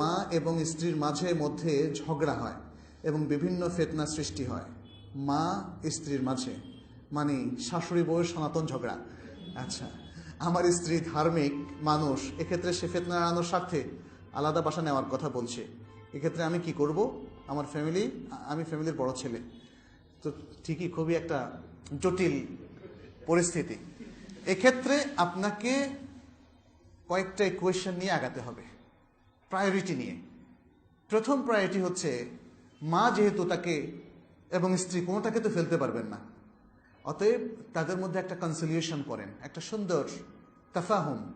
মা এবং স্ত্রীর মাঝে মধ্যে ঝগড়া হয় এবং বিভিন্ন ফেতনা সৃষ্টি হয়। মা, স্ত্রীর মাঝে। মানে শাশুড়ি বউয়ের সনাতন ঝগড়া। আচ্ছা আমার স্ত্রী ধার্মিক মানুষ, এক্ষেত্রে সে ফেতনা এড়ানোর স্বার্থে আলাদা বাসা নেওয়ার কথা বলছে। এক্ষেত্রে আমি কি করব? আমার ফ্যামিলি আমি ফ্যামিলির বড় ছেলে। তো ঠিকই, খুবই একটা জটিল পরিস্থিতি। এক্ষেত্রে আপনাকে কয়েকটা ইকুয়েশন নিয়ে আগাতে হবে। প্রায়োরিটি নিয়ে। প্রথম প্রায়োরিটি হচ্ছে মা যেহেতু তাকে এবং স্ত্রী কোনোটাকে তো ফেলতে পারবেন না। অতএব তাদের মধ্যে একটা কনসিলিয়েশন করেন, একটা সুন্দর তাফাহুম,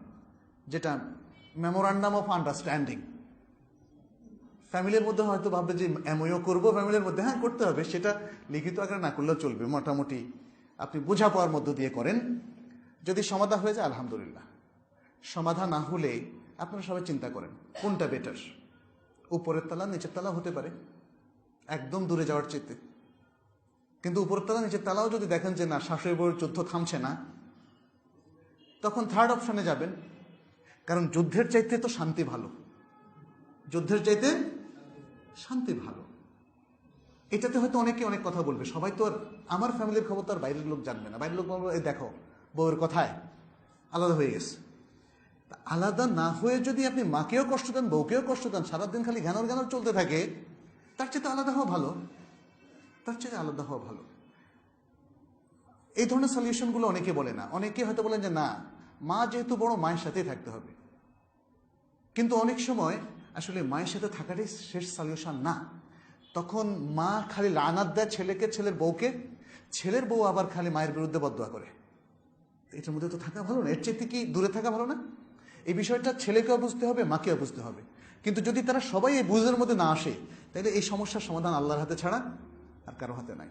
যেটা মেমোরান্ডাম অফ আন্ডারস্ট্যান্ডিং ফ্যামিলির মধ্যে হয়তো ভাববে যে এমওইও করব, ফ্যামিলির মধ্যে হ্যাঁ করতে হবে, সেটা লিখিত আকারে না করলেও চলবে। মোটামুটি আপনি বোঝা পাওয়ার মধ্য দিয়ে করেন। যদি সমাধান হয়ে যায়, আলহামদুলিল্লাহ। সমাধান না হলে আপনারা সবাই চিন্তা করেন, কোনটা বেটার উপরের তলা নিচের তলা হতে পারে, একদম দূরে যাওয়ার চেতে কিন্তু উপরের তলা, নিচের তলাও যদি দেখেন যে না, শাশুড়ি বউয়ের যুদ্ধ থামছে না, তখন থার্ড অপশনে যাবেন। কারণ যুদ্ধের চাইতে তো শান্তি ভালো। যুদ্ধের চাইতে শান্তি ভালো। এটাতে হয়তো অনেকে অনেক কথা বলবে। সবাই তো আর, আমার ফ্যামিলির খবর তো আর বাইরের লোক জানবে না। বাইরের লোক বলবে দেখো, বউয়ের কথায় আলাদা হয়ে গেছে। আলাদা না হয়ে যদি আপনি মাকেও কষ্ট দেন, বউকেও কষ্ট দেন, সারাদিন খালি ঘ্যানর ঘ্যানর চলতে থাকে, তার চেয়ে আলাদা হওয়া ভালো। তার চেয়ে আলাদা হওয়া ভালো। এই ধরনের সলিউশনগুলো অনেকে বলে না। অনেকে হয়তো বলেন যে, না, মা যেহেতু বড়, মায়ের সাথেই থাকতে হবে। কিন্তু অনেক সময় আসলে মায়ের সাথে থাকাটাই শেষ সলিউশন না। তখন মা খালি লানাত দেয় ছেলেকে, ছেলের বউকে, ছেলের বউ আবার খালি মায়ের বিরুদ্ধে বদয়া করে। এটার মধ্যে তো থাকা ভালো না? এর চেয়ে কি দূরে থাকা ভালো না? এই বিষয়টা ছেলেকেও বুঝতে হবে, মাকেও বুঝতে হবে। কিন্তু যদি তারা সবাই এই বুঝের মধ্যে না আসে, তাহলে এই সমস্যার সমাধান আল্লাহর হাতে ছাড়া আর কারও হাতে নাই।